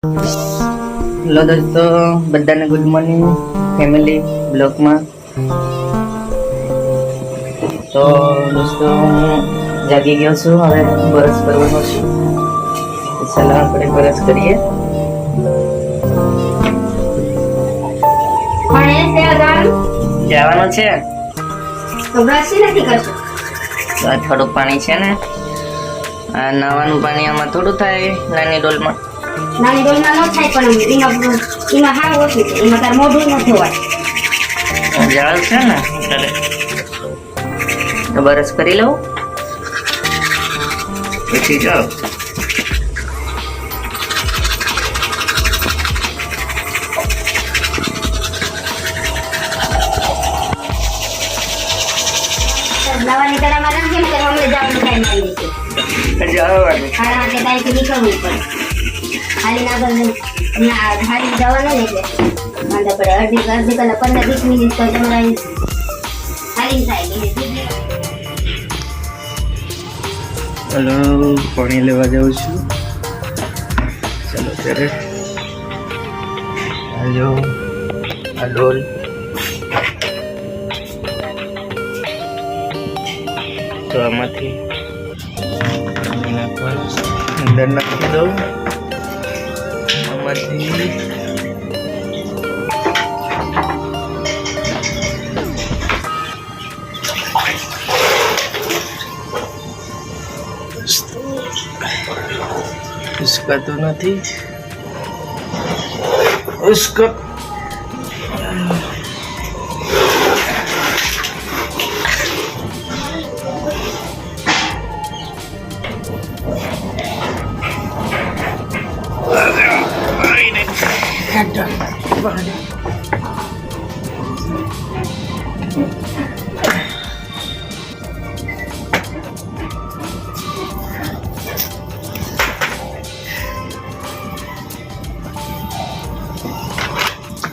Hello દોસ્તો બધાને good morning family બ્લોકમાં તો દોસ્તો હું જાગી ગયો છું હવે બરસ કરવાનો છું. ચાલો આપણે બરસ કરીએ. જવાનું છે થોડું પાણી છે ને. આ નાવાનું પાણી આમાં થોડું થાય નાની ડોલમાં. નાની ડોલમાં ન થાય પણ એમાં એમાં હાવ ઓછું છે એમાં તાર મોઢું ન ધોવાય જાળ છે ને એટલે બરસ કરી લઉં પછી જાઓ લાવાની તરામાં રાખજે ને હમણાં જવાનું ટાઈમ આવી જશે જવાનું હા એટલે તારીખે નીકળવું પડે હાલી આગળ હમણાં હાલી જવાનું ને એટલે. વાંધો પડે અડધી અડધી પંદર વીસ મિનિટ તો તમારે હાલી એટલે. હલો, પાણી લેવા જાઉં છું. ચાલો, ત્યારે. હાલો, હલો. તો આમાંથી અંદર નાખી દઉં. પછી ઉસકાતું નથી. ઉસક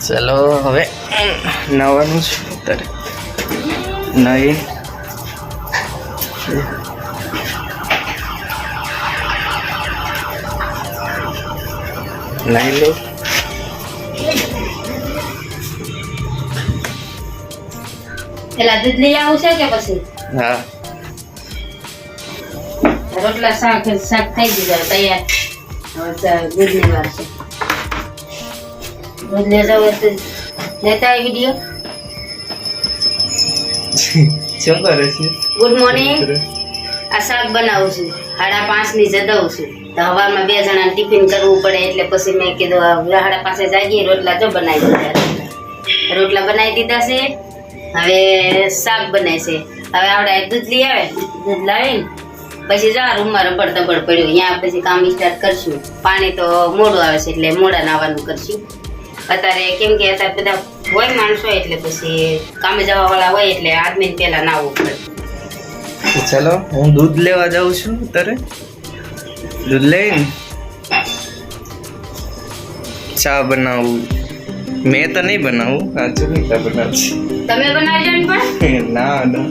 ચલો હવે નવાનું છે અત્યારે નાઈ નાઈ લો. પેલા દૂધ લઈ આવું છે કે પછી? હા. રોટલા શાક શાક થઈ ગયું તૈયાર. હવે દૂધ વાર છે. શું કરે છે? ગુડ મોર્નિંગ આ શાક બનાવું છું. સાડા પાંચની જદવું છું. તો હવામાં બે જણા ટિફિન કરવું પડે એટલે પછી મેં કીધું હાડા સાડા પાસે જાગીએ રોટલા જો બનાવી દીધા રોટલા બનાવી દીધા છે. હવે શાક બને છે. હવે આવડે દૂધ લઈ આવે દૂધ લાવીને પછી જા રૂમમાં રબડ તબડ પડ્યું. ત્યાં પછી કામ સ્ટાર્ટ કરશું. પાણી તો મોડું આવે છે એટલે મોડા નાવાનું કરશું. અત્યારે કેમ કે અત્યારે બધા હોય માણસો એટલે પછી કામે જવા વાળા હોય એટલે આદમી પેલા નાવું પડે. ચલો હું દૂધ લેવા જાઉં છું અત્યારે. દૂધ લઈને ચા બનાવું. મેં તો નહીં બનાવું સાચું નહીં ચા બનાવશે તમે બનાવજો ને પણ? ના ના.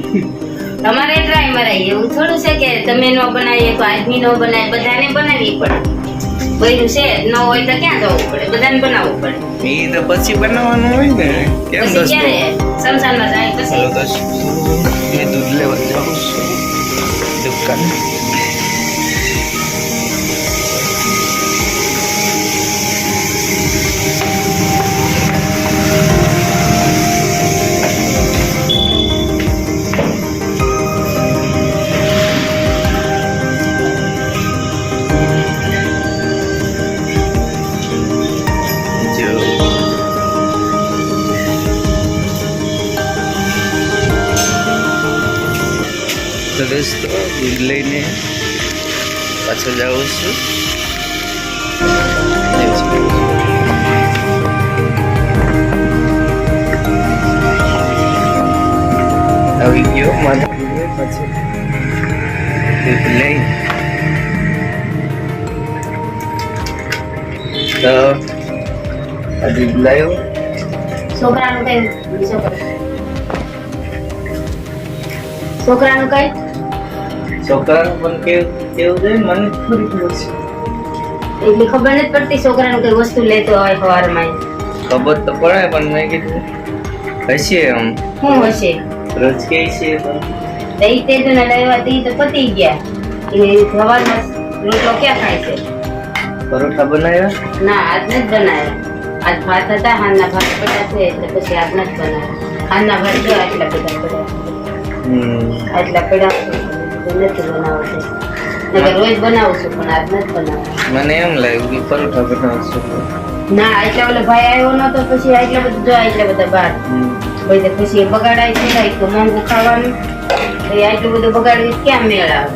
તમારે ટ્રાય મરાય એવું થોડું છે કે તમે ન બનાવીએ તો આદમી નો બનાવે બધાને બનાવવી પડે બૈરું છે ન હોય તો ક્યાં જવું પડે? બધાને બનાવવું પડે. એ તો પછી બનાવવાનું હોય ને કેમ પછી ક્યારે? સંસારમાં જાય પછી? દોસ્તો મેં દૂધ લેવા જાઉં છું દુકાન. દૂધ લઈને પાછો જાઉં છું આવી ગયો મારા ઘરે પાછો દૂધ લઈ તો આ દૂધ લાવ્યો છોકરાનું કઈ બીજો કરો છોકરાનું કઈ છોકરાનું પણ કેવું? કેવું છે મને થોડી ખબર છે એટલી ખબર નથી પડતી છોકરાનું કઈ વસ્તુ લેતો હોય સવારમાં. ખબર તો પડે પણ મેં કીધું હશે આમ શું હશે? રોજ કે છે? પણ તો ઈ તે તો લેવા તે તો પતી ગયા. એ સવારમાં રોટલો ક્યાં ખાય છે? પરોઠા બનાવ્યા? ના આજ નથી બનાવ્યા. આજ ભાત હતા હાલના ભાત પડ્યા છે એટલે પછી આજ નથી બનાવ્યા. હાલના ભાત જો આટલા બધા પડ્યા હમ. આટલા પડ્યા એટલે નથી બનાવવું છે રોજ બનાવું છું પણ આજ નથી મને એમ લાગ્યું કે પરોઠા બનાવશું. ના એટલા ઓલો ભાઈ આવ્યો નતો પછી એટલા બધું જોયા એટલા બધા બાર પછી ભાઈ પછી બગાડાય છે કાંઈ તો મોંઘું ખાવાનું. આટલું બધું બગાડવી ક્યાં મેળ આવે?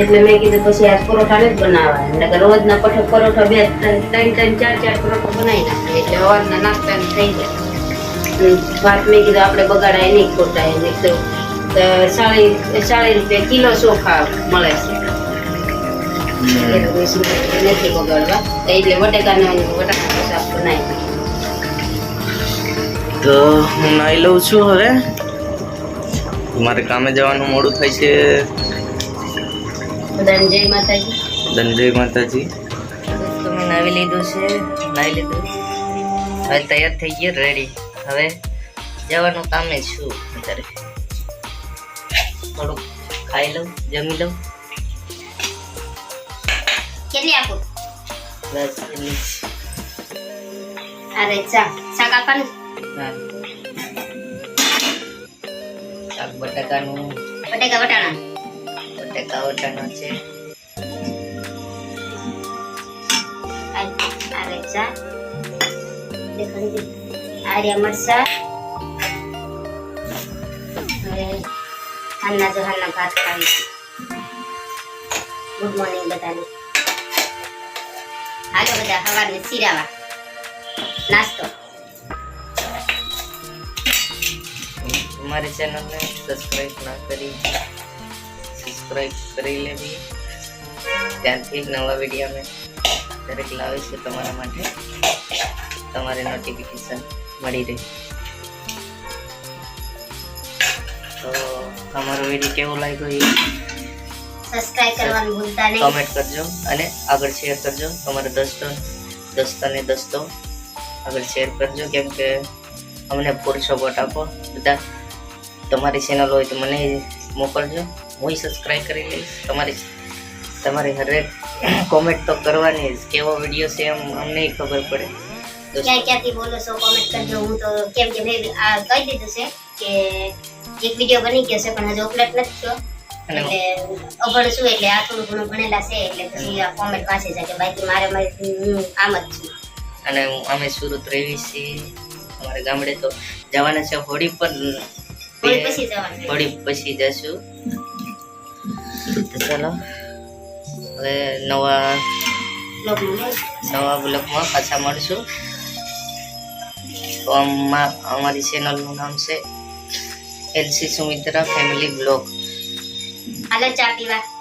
એટલે મેં કીધું પછી આજ પરોઠા નથી બનાવવા નકર રોજના પઠો પરોઠા બે ત્રણ ત્રણ ત્રણ ચાર ચાર પરોઠા બનાવી નાખે એટલે સવારના નાસ્તા થઈ જાય. વાત મેં કીધું આપણે બગાડાય નહીં ખોટા એ નહીં તો સાડી સાડી રૂપિયા કિલો ચોખા મળે છે નથી બગાડવા એટલે શાક બનાવી તો હું નાઈ લઉં છું હવે. મારે કામે જવાનું મોડું થાય છે. ધનજય જય માતાજી. દંડે માતાજી. તમે નાવી લીધું છે નાઈ લીધું. હવે તૈયાર થઈ ગયો રેડી હવે જવાનું કામે છું અત્યારે. થોડુંક ખાઈ લઉં જમી લઉં કેટલી આપું બસ એટલી જ. અરે ચા શાક આપવાનું હા. શાક બટાકાનું બટેકા વટાણા બટાકા વટાણા છે અરે ચા દેખાડી દે આર્યા મરસા હાલના જો હાલના ભાત ખાવી ગુડ મોર્નિંગ બધાને હાલો બધા સવારને સિરાવા નાસ્તો અમારી ચેનલને સબસ્ક્રાઇબ ના કરી સબસ્ક્રાઇબ કરી લેવી ત્યારથી જ નવા વીડિયો અમે દરેક લાવીશું તમારા માટે તમારે નોટિફિકેશન મળી રહે અમારો વીડિયો કેવો લાગ્યો એ? સબસ્ક્રાઇબ કરવાનું ભૂલતા નહીં. કમેન્ટ કરજો અને આગળ શેર કરજો. તમારા દોસ્તો દોસ્તોને દોસ્તો આગળ શેર કરજો. કેમ કે અમને ફૂલ સપોર્ટ આપો. બધા તમારી ચેનલ હોય તો મને મોકલજો. હું સબસ્ક્રાઇબ કરી લઈશ. તમારી તમારી હરેક કોમેન્ટ તો કરવાની જ. કેવો વીડિયો છે એમ અમને ખબર પડે. ક્યાં ક્યાંથી બોલો છો કોમેન્ટ કરજો. હું તો કેમ કે ભાઈ આ કહી દીધું છે. કે એક વીડિયો બની ગયો છે પણ હજુ અપલોડ નથી થયો. એટલે અભણ છું એટલે આ થોડું ઘણું ભણેલા છે એટલે પછી આ કોમેન્ટ પાસે છે કે બાકી મારે મારી હું આમ જ છું. અને હું- અમે સુરત રહીએ છીએ અમારે ગામડે તો જવાના છે હોળી પર હોળી પછી જવાનું. હોળી પછી જશું. તો ચાલો હવે નવા નવા બ્લોગમાં પાછા મળશું. તો અમારી ચેનલનું નામ છે L C Sumitra family blog. હાલો ચા પીવા.